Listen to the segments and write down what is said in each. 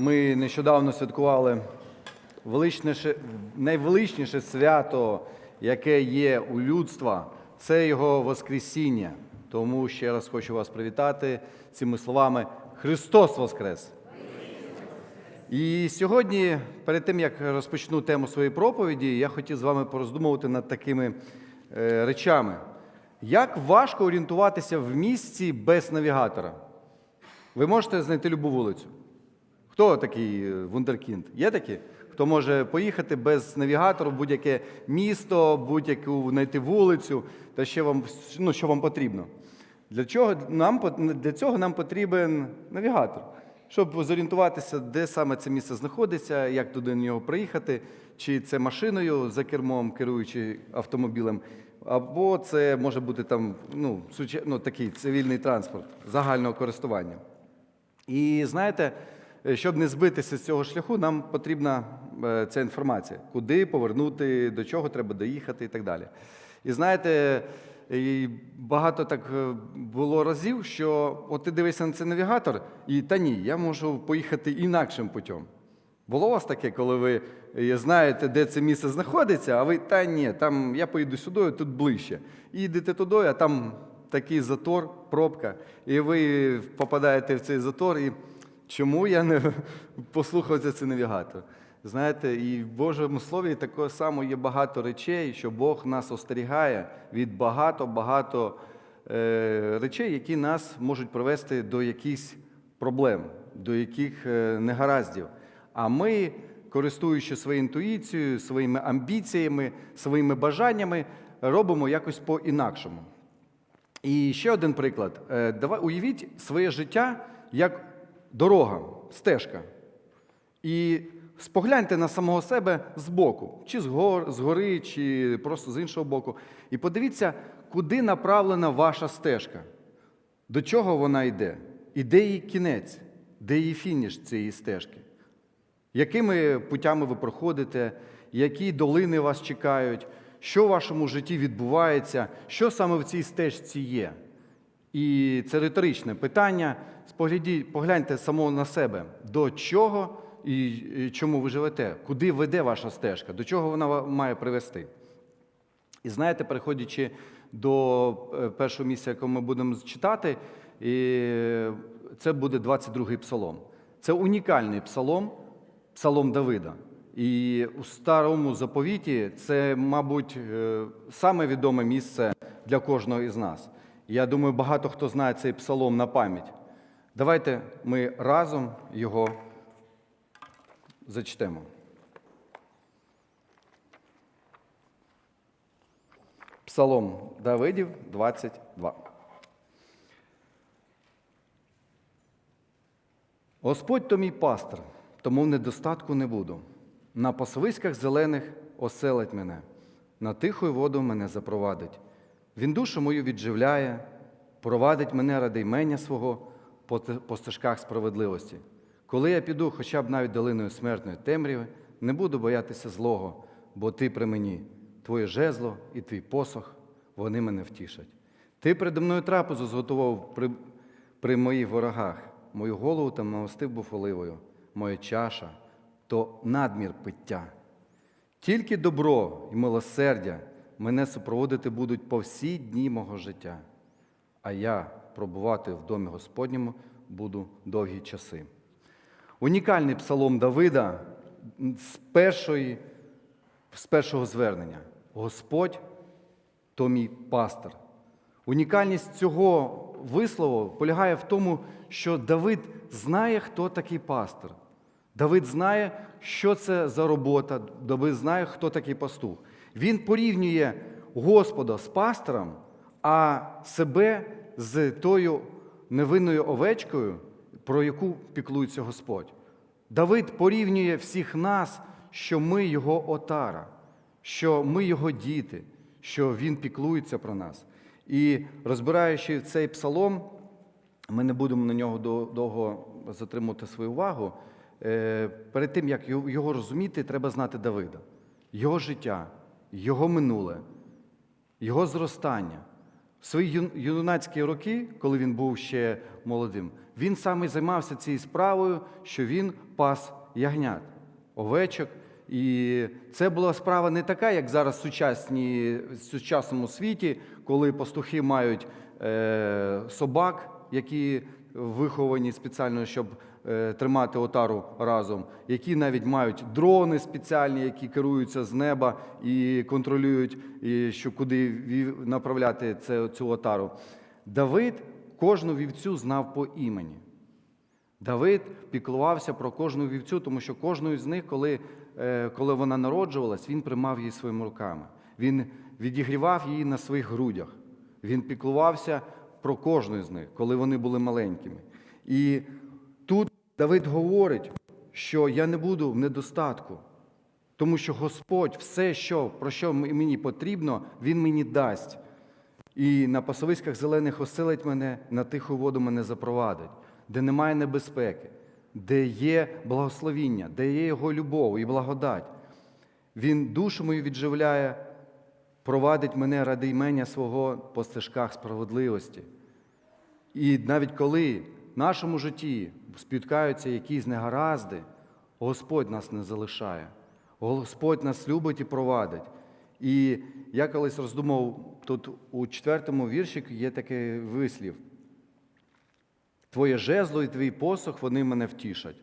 Ми нещодавно святкували величніше, найвеличніше свято, яке є у людства, це його Воскресіння. Тому ще раз хочу вас привітати цими словами Христос Воскрес! І сьогодні, перед тим як розпочну тему своєї проповіді, я хотів з вами пороздумувати над такими е, речами. Як важко орієнтуватися в місті без навігатора? Ви можете знайти любу вулицю. Хто такий е, вундеркінд? Є такі? Хто може поїхати без навігатора в будь-яке місто, будь-яку знайти вулицю, та ще вам, ну, що вам потрібно? Для, чого? Нам, для цього нам потрібен навігатор, щоб зорієнтуватися, де саме це місце знаходиться, як туди на нього приїхати, чи це машиною за кермом, керуючи автомобілем, або це може бути там ну, ну, такий цивільний транспорт загального користування. І знаєте, щоб не збитися з цього шляху, нам потрібна е, ця інформація, куди повернути, до чого треба доїхати і так далі. І знаєте, багато так е, було разів, що от ти дивишся на цей навігатор, і та ні, я можу поїхати інакшим путем. Було у вас таке, коли ви е, знаєте, де це місце знаходиться, а ви та ні, там я поїду сюди, тут ближче. І йдете туди, а там такий затор, пробка, і ви попадаєте в цей затор. І чому я не послухав за цей навігатор? Знаєте, і в Божому Слові такого само є багато речей, що Бог нас остерігає від багато-багато е, речей, які нас можуть привести до якихось проблем, до яких е, негараздів. А ми, користуючись своєю інтуїцією, своїми амбіціями, своїми бажаннями, робимо якось по-інакшому. І ще один приклад. Е, Давай уявіть своє життя як дорога, стежка. І спогляньте на самого себе збоку, чи згор, згори, чи просто з іншого боку. І подивіться, куди направлена ваша стежка, до чого вона йде, і де її кінець, де її фініш цієї стежки. Якими путями ви проходите, які долини вас чекають, що в вашому житті відбувається, що саме в цій стежці є? І це риторичне питання. Погляньте само на себе, до чого і і чому ви живете, куди веде ваша стежка, до чого вона має привести. І знаєте, переходячи до е, першого місця, яке ми будемо читати, і це буде 22-й псалом. Це унікальний псалом, псалом Давида. І у старому заповіті це, мабуть, е, саме відоме місце для кожного із нас. Я думаю, багато хто знає цей псалом на пам'ять. Давайте ми разом його зачтемо. Псалом Давидів 22. Господь то мій пастир, тому в недостатку не буду. На пасовиськах зелених оселить мене, на тиху воду мене запровадить. Він душу мою відживляє, провадить мене ради ймення свого по стежках справедливості. Коли я піду хоча б навіть долиною смертної темряви, не буду боятися злого, бо ти при мені, твоє жезло і твій посох, вони мене втішать. Ти передо мною трапезу зготував при, при моїх ворогах, мою голову там намастив був моя чаша то надмір пиття. Тільки добро і милосердя мене супроводити будуть по всі дні мого життя, а я пробувати в домі Господньому буду довгі часи. Унікальний псалом Давида з, першої, з першого звернення. Господь то мій пастир. Унікальність цього вислову полягає в тому, що Давид знає, хто такий пастир. Давид знає, що це за робота, Давид знає, хто такий пастух. Він порівнює Господа з пастором, а себе з тою невинною овечкою, про яку піклується Господь. Давид порівнює всіх нас, що ми його отара, що ми його діти, що він піклується про нас. І розбираючи цей псалом, ми не будемо на нього довго затримувати свою увагу. Е, Перед тим, як його- його розуміти, треба знати Давида, його життя, його минуле, його зростання. В свої юнацькі роки, коли він був ще молодим, він саме займався цією справою, що він пас ягнят, овечок. І це була справа не така, як зараз в сучасній, в сучасному світі, коли пастухи мають е, собак, які виховані спеціально, щоб тримати отару разом, які навіть мають дрони спеціальні, які керуються з неба і контролюють, що куди направляти цю отару. Давид кожну вівцю знав по імені. Давид піклувався про кожну вівцю, тому що кожну з них, коли, е, коли вона народжувалась, він приймав її своїми руками. Він відігрівав її на своїх грудях. Він піклувався про кожну з них, коли вони були маленькими. І Давид говорить, що я не буду в недостатку, тому що Господь все, що, про що мені потрібно, Він мені дасть. І на пасовиськах зелених оселить мене, на тиху воду мене запровадить, де немає небезпеки, де є благословіння, де є Його любов і благодать. Він душу мою відживляє, провадить мене ради імення свого по стежках справедливості. І навіть коли в нашому житті спіткаються якісь негаразди, Господь нас не залишає. Господь нас любить і провадить. І я колись роздумав, тут у четвертому вірші є такий вислів. Твоє жезло і твій посох, вони мене втішать.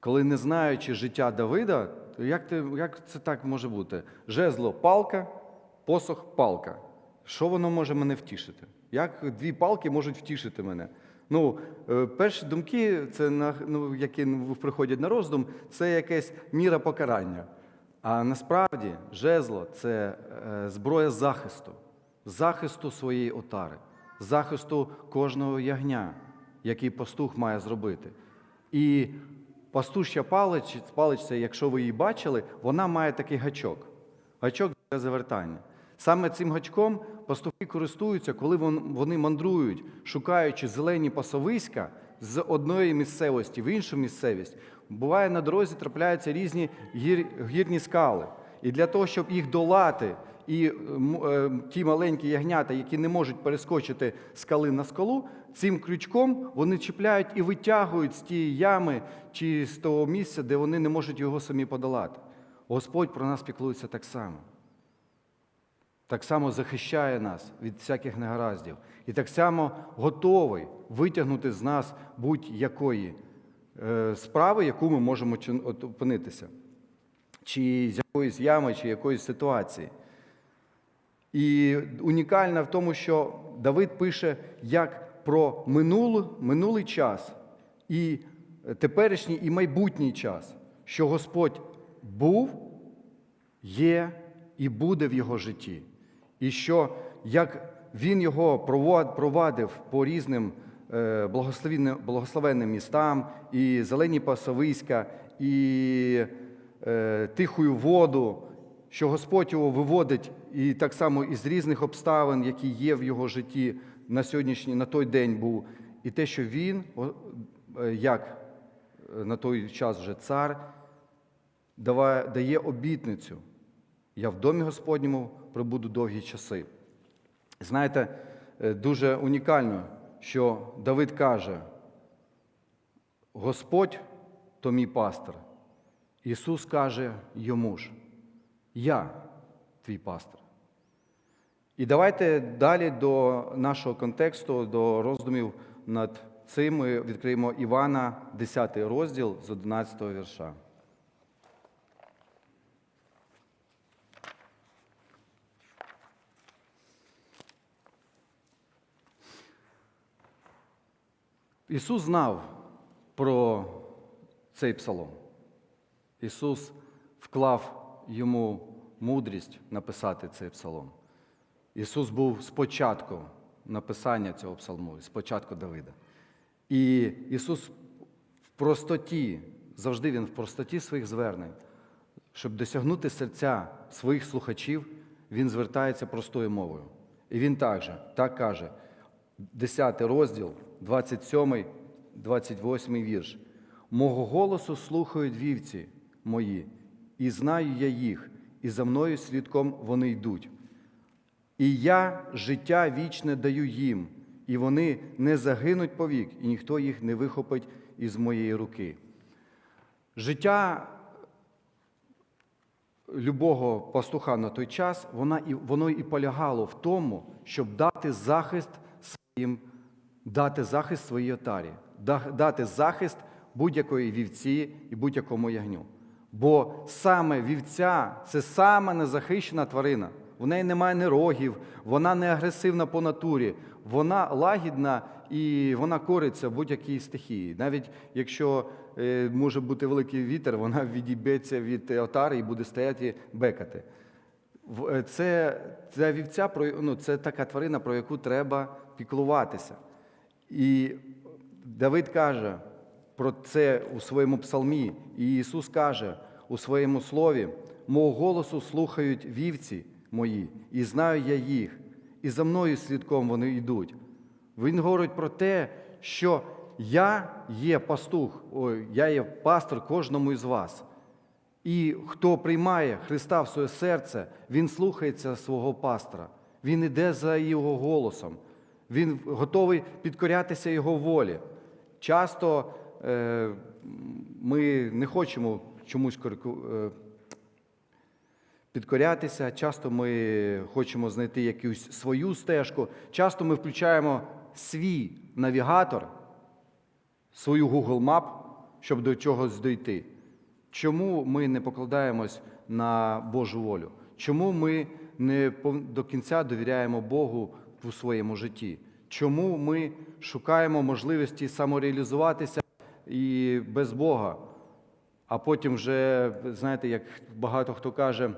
Коли не знаючи життя Давида, то як, ти, як це так може бути? Жезло палка, посох палка. Що воно може мене втішити? Як дві палки можуть втішити мене? Ну, е, перші думки, це ну, які приходять на роздум, це якась міра покарання. А насправді жезло це е, зброя захисту, захисту своєї отари, захисту кожного ягня, який пастух має зробити. І пастуща палич, паличця, якщо ви її бачили, вона має такий гачок. Гачок для завертання. Саме цим гачком пастухи користуються, коли вони мандрують, шукаючи зелені пасовиська з одної місцевості в іншу місцевість. Буває на дорозі трапляються різні гір, гірні скали. І для того, щоб їх долати, і е, ті маленькі ягнята, які не можуть перескочити скали на скалу, цим крючком вони чіпляють і витягують з тієї ями чи з того місця, де вони не можуть його самі подолати. Господь про нас піклується так само. Так само захищає нас від всяких негараздів. І так само готовий витягнути з нас будь-якої е, справи, яку ми можемо опинитися, чи з якоїсь ями, чи якоїсь ситуації. І унікальна в тому, що Давид пише як про минулу, минулий час, і теперішній, і майбутній час, що Господь був, є і буде в його житті. І що як він його провадив по різним е, благословенним, містам, і зелені пасовиська, і е, тихую воду, що Господь його виводить і так само із різних обставин, які є в його житті на сьогоднішній, на той день був, і те, що він, е, як е, на той час вже цар, дає обітницю. Я в домі Господньому прибуду довгі часи. Знаєте, е, дуже унікально, що Давид каже: Господь то мій пастир. Ісус каже йому ж, Я твій пастир. І давайте далі до нашого контексту, до роздумів над цим ми відкриємо Івана, 10 розділ з 11 вірша. Ісус знав про цей псалом. Ісус вклав йому мудрість написати цей псалом. Ісус був спочатку написання цього псалму, спочатку Давида. І Ісус в простоті, завжди Він в простоті своїх звернень, щоб досягнути серця своїх слухачів, Він звертається простою мовою. І Він також так каже, 10 розділ, 27, 28 вірш. Мого голосу слухають вівці мої, і знаю я їх, і за мною слідком вони йдуть. І я життя вічне даю їм, і вони не загинуть повік, і ніхто їх не вихопить із моєї руки. Життя любого пастуха на той час, воно і полягало в тому, щоб дати захист своїм, дати захист своїй отарі, дати захист будь-якої вівці і будь-якому ягню. Бо саме вівця це сама незахищена тварина. В неї немає ні рогів, вона не агресивна по натурі, вона лагідна і вона кориться будь-якій стихії. Навіть якщо е, може бути великий вітер, вона відіб'ється від отари і буде стояти бекати. Е, Це, вівця, про- ну, це така тварина, про яку треба піклуватися. І Давид каже про це у своєму псалмі, і Ісус каже у своєму слові: мого голосу слухають вівці мої, і знаю я їх, і за мною слідком вони йдуть. Він говорить про те, що я є пастух, я є пастор кожному із вас. І хто приймає Христа в своє серце, він слухається свого пастора, він іде за його голосом, він готовий підкорятися його волі. Часто е, ми не хочемо чомусь е, підкорятися, часто ми хочемо знайти якусь свою стежку, часто ми включаємо свій навігатор, свою Google Map, щоб до чогось дійти. Чому ми не покладаємось на Божу волю? Чому ми не до кінця довіряємо Богу у своєму житті? Чому ми шукаємо можливості самореалізуватися і без Бога? А потім вже, знаєте, як багато хто каже,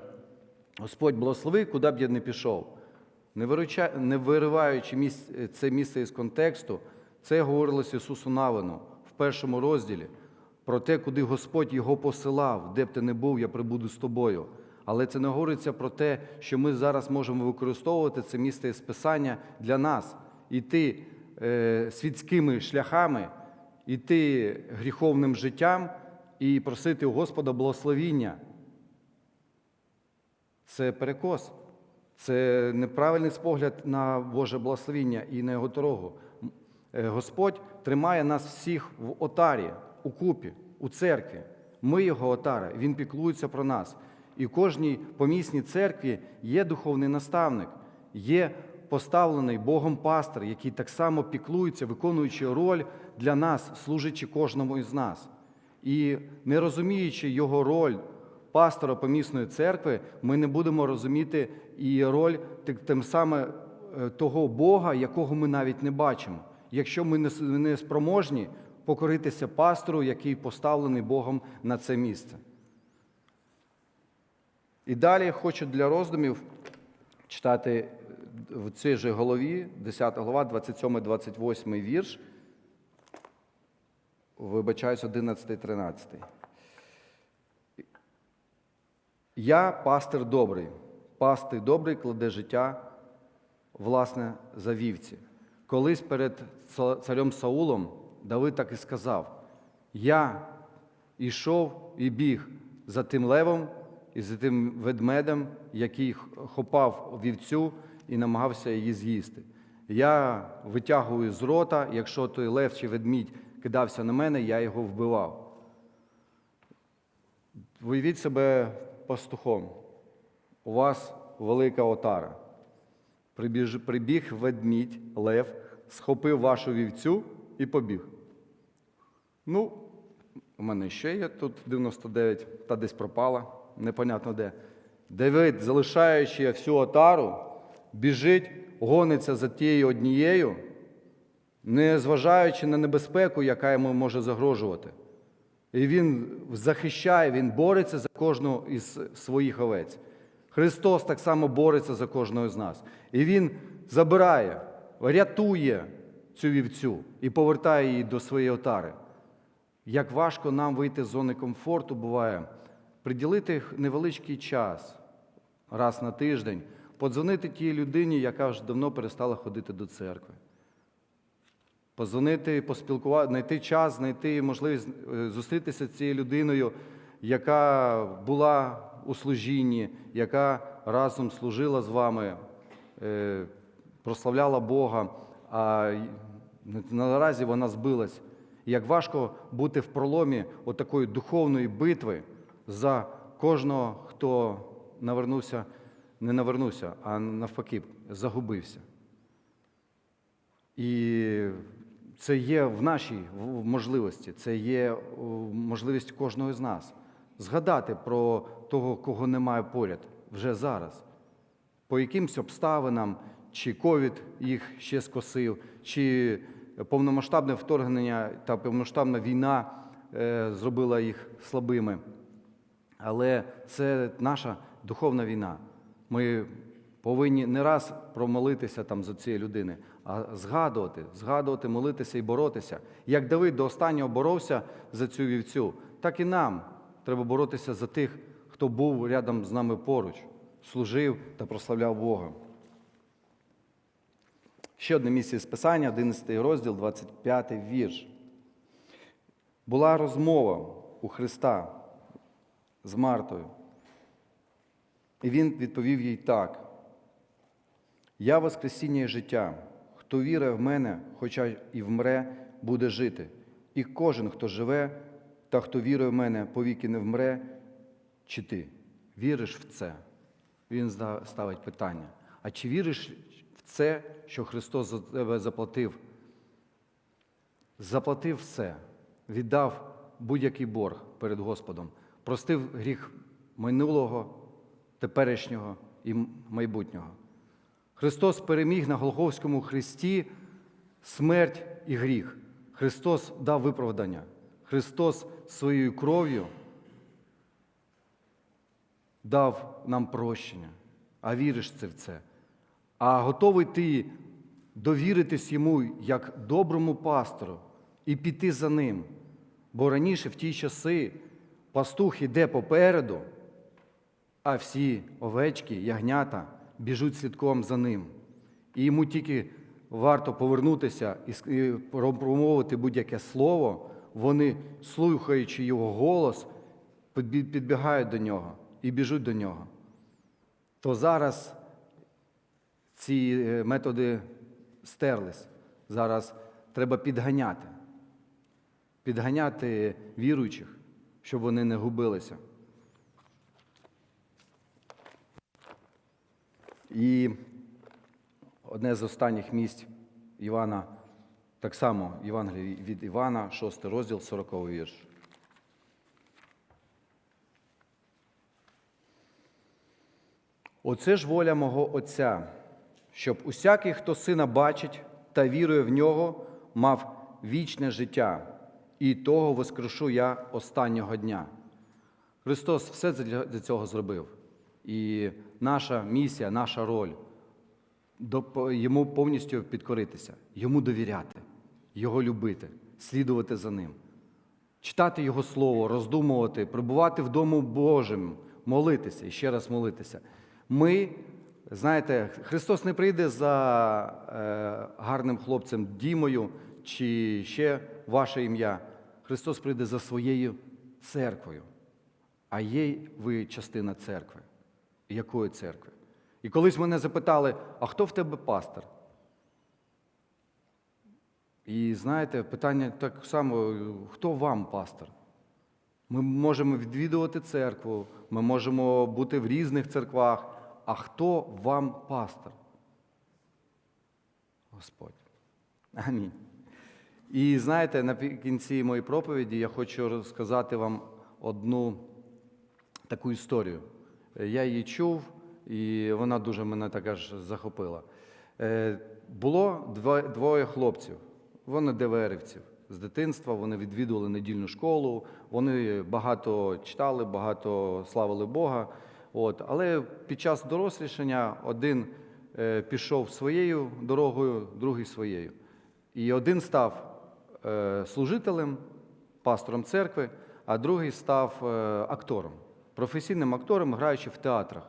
Господь благослови, куди б я не пішов. Не, вириваючи це місце із контексту, це говорилось Ісусу Навину в першому розділі про те, куди Господь його посилав, де б ти не був, я прибуду з тобою. Але це не говориться про те, що ми зараз можемо використовувати це місце із Писання для нас, іти е, світськими шляхами, іти гріховним життям і просити у Господа благословіння. Це перекос. Це неправильний спогляд на Боже благословіння і на його дорогу. Е, Господь тримає нас всіх в отарі, у купі, у церкві. Ми його отара, Він піклується про нас. І в кожній помісній церкві є духовний наставник, є поставлений Богом пастор, який так само піклується, виконуючи роль для нас, служачи кожному із нас. І не розуміючи його роль пастора помісної церкви, ми не будемо розуміти і роль тим- саме е, того Бога, якого ми навіть не бачимо. Якщо ми не спроможні покоритися пастору, який поставлений Богом на це місце. І далі хочу для роздумів читати в цій же голові, 10 глава, 27-28 вірш. Вибачаюсь, 11-13. Я пастир добрий. Пастир добрий кладе життя, власне, за вівці. Колись перед царем Саулом Давид так і сказав: Я йшов і біг за тим левом і за тим ведмедем, який хопав вівцю і намагався її з'їсти. Я витягую з рота, якщо той лев чи ведмідь кидався на мене, я його вбивав. Уявіть себе пастухом. У вас велика отара. Прибіж, прибіг ведмідь, лев, схопив вашу вівцю і побіг. Ну, у мене ще є тут 99, та десь пропала, непонятно де. Давид, залишаючи всю отару, біжить, гониться за тією однією, не зважаючи на небезпеку, яка йому може загрожувати. І він захищає, він бореться за кожного із своїх овець. Христос так само бореться за кожного з нас. І Він забирає, рятує цю вівцю і повертає її до своєї отари. Як важко нам вийти з зони комфорту буває, приділити невеличкий час раз на тиждень, подзвонити тій людині, яка вже давно перестала ходити до церкви. Позвонити, поспілкувати, знайти час, знайти можливість е, зустрітися з цією людиною, яка була у служінні, яка разом служила з вами, е, прославляла Бога, а наразі вона збилась. Як важко бути в проломі отакої духовної битви за кожного, хто навернувся, не навернувся, а навпаки, загубився. І це є в нашій можливості, це є можливість кожного з нас згадати про того, кого немає поряд вже зараз. По якимсь обставинам, чи ковід їх ще скосив, чи повномасштабне вторгнення та повномасштабна війна е, зробила їх слабими. Але це наша духовна війна. Ми повинні не раз промолитися там за цієї людини, а згадувати, згадувати, молитися і боротися. Як Давид до останнього боровся за цю вівцю, так і нам треба боротися за тих, хто був рядом з нами поруч, служив та прославляв Бога. Ще одне місце з Писання, 11 розділ, 25 вірш. Була розмова у Христа з Мартою. І він відповів їй так: Я Воскресіння і життя. Хто вірує в мене, хоча і вмре, буде жити. І кожен, хто живе, та хто вірує в мене, повіки не вмре, чи ти віриш в це? Він ставить питання. А чи віриш в це, що Христос за тебе заплатив? Заплатив все, віддав будь-який борг перед Господом, простив гріх минулого, теперішнього і майбутнього. Христос переміг на Голговському хресті смерть і гріх. Христос дав виправдання. Христос своєю кров'ю дав нам прощення. А віриш ти в це? А готовий ти довіритись йому як доброму пастору і піти за ним. Бо раніше в ті часи пастух іде попереду, а всі овечки, ягнята біжуть слідком за ним. І йому тільки варто повернутися і промовити будь-яке слово, вони, слухаючи його голос, підбігають до нього і біжуть до нього. То зараз ці е, методи стерлись. Зараз треба підганяти. Підганяти віруючих, щоб вони не губилися. І одне з останніх місць Івана, так само Євангелія від Івана, 6 розділ, 40 вірш. Оце ж воля мого Отця, щоб усякий, хто сина бачить та вірує в нього, мав вічне життя, і того воскрешу я останнього дня. Христос все для цього зробив. І наша місія, наша роль йому повністю підкоритися, йому довіряти, його любити, слідувати за ним, читати Його Слово, роздумувати, прибувати в Дому Божим, молитися і ще раз молитися. Ми, знаєте, Христос не прийде за е, гарним хлопцем Дімою чи ще ваше ім'я. Христос прийде за своєю церквою. А є ви частина церкви. Якої церкви? І колись мене запитали, а хто в тебе пастор? І знаєте, питання так само, хто вам пастор? Ми можемо відвідувати церкву, ми можемо бути в різних церквах. А хто вам пастор? Господь. Амінь. І знаєте, наприкінці моєї проповіді я хочу розказати вам одну таку історію. Я її чув, і вона дуже мене так аж захопила. Е, Було двоє хлопців, вони ДВРівців. З дитинства вони відвідували недільну школу, вони багато читали, багато славили Бога. От. Але під час дорослішання один е, пішов своєю дорогою, другий своєю. І один став служителем, пастором церкви, а другий став е, актором, професійним актором, граючи в театрах.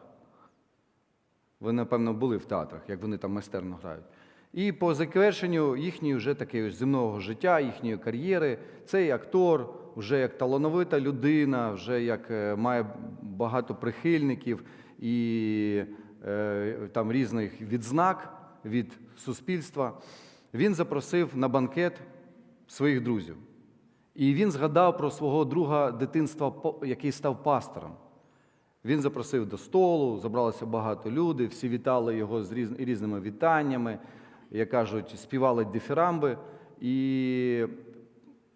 Ви, напевно, були в театрах, як вони там майстерно грають. І по завершенню їхньої вже такого земного життя, їхньої кар'єри, цей актор вже як талановита людина, вже як е, має багато прихильників і е, там різних відзнак від суспільства. Він запросив на банкет своїх друзів. І він згадав про свого друга дитинства, який став пастором. Він запросив до столу, забралося багато людей, всі вітали його з різ- різними вітаннями, як кажуть, співали дифірамби. І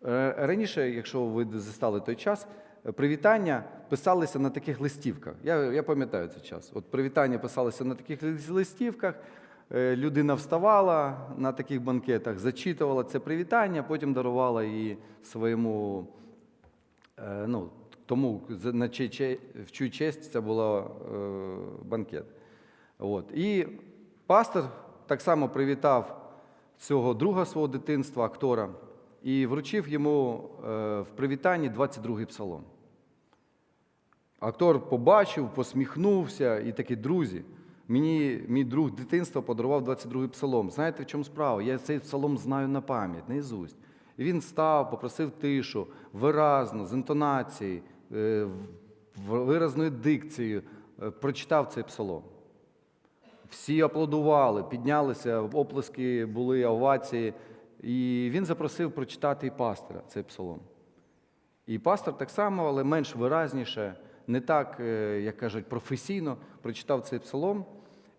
е, раніше, якщо ви застали той час, привітання писалися на таких листівках. Я, я пам'ятаю цей час. От привітання писалися на таких листівках. Е, Людина вставала на таких банкетах, зачитувала це привітання, потім дарувала її своєму Е, ну, тому, в чию честь це був е, банкет. От. І пастор так само привітав цього друга свого дитинства, актора, і вручив йому в привітанні 22-й псалом. Актор побачив, посміхнувся і такий, друзі, мені мій друг дитинства подарував 22-й псалом. Знаєте, в чому справа? Я цей псалом знаю на пам'ять, наізусть. І він став, попросив тишу, виразно, з інтонацією, е, виразною дикцією, е, прочитав цей псалом. Всі аплодували, піднялися, оплески були, овації. І він запросив прочитати і пастора цей псалом. І пастор так само, але менш виразніше, не так, е, як кажуть, професійно прочитав цей псалом.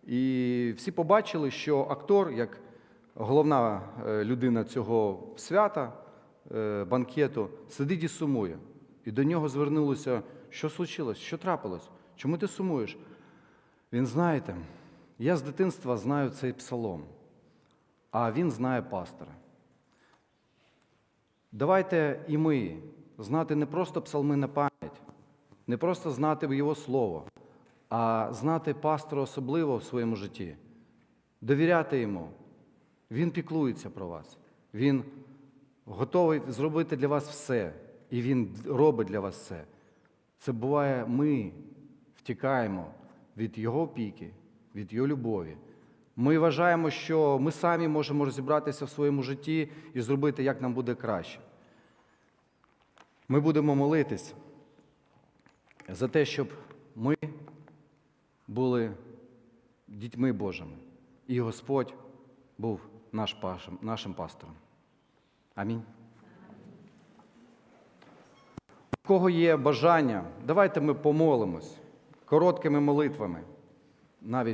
І всі побачили, що актор, як головна е, людина цього свята, е, банкету, сидить і сумує. І до нього звернулося, що случилось, що трапилось, чому ти сумуєш? Він знаєте, я з дитинства знаю цей псалом, а він знає пастора. Давайте і ми знати не просто псалми на пам'ять, не просто знати його слово, а знати пастора особливо в своєму житті, довіряти йому. Він піклується про вас. Він готовий зробити для вас все, і він робить для вас все. Це буває, ми втікаємо від Його опіки, від Його любові. Ми вважаємо, що ми самі можемо розібратися в своєму житті і зробити, як нам буде краще. Ми будемо молитись за те, щоб ми були дітьми Божими, і Господь був наш нашим пастором. Амінь. У кого є бажання, давайте ми помолимось короткими молитвами, навіть